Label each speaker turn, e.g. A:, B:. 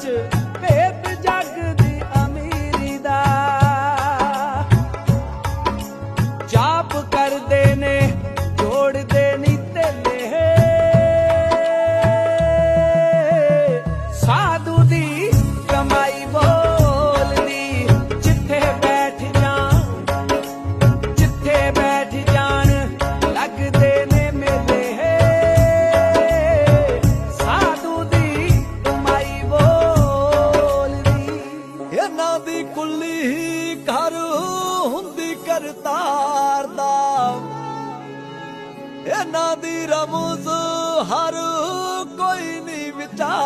A: to
B: ਦੀ ਕੁੱਲੀ ਹੀ ਘਰ ਹੁੰਦੀ ਕਰਤਾਰ ਦਾ। ਇਹਨਾਂ ਦੀ ਰਮਜ਼ ਹਰ ਕੋਈ ਨਹੀਂ ਵਿਚਾਰ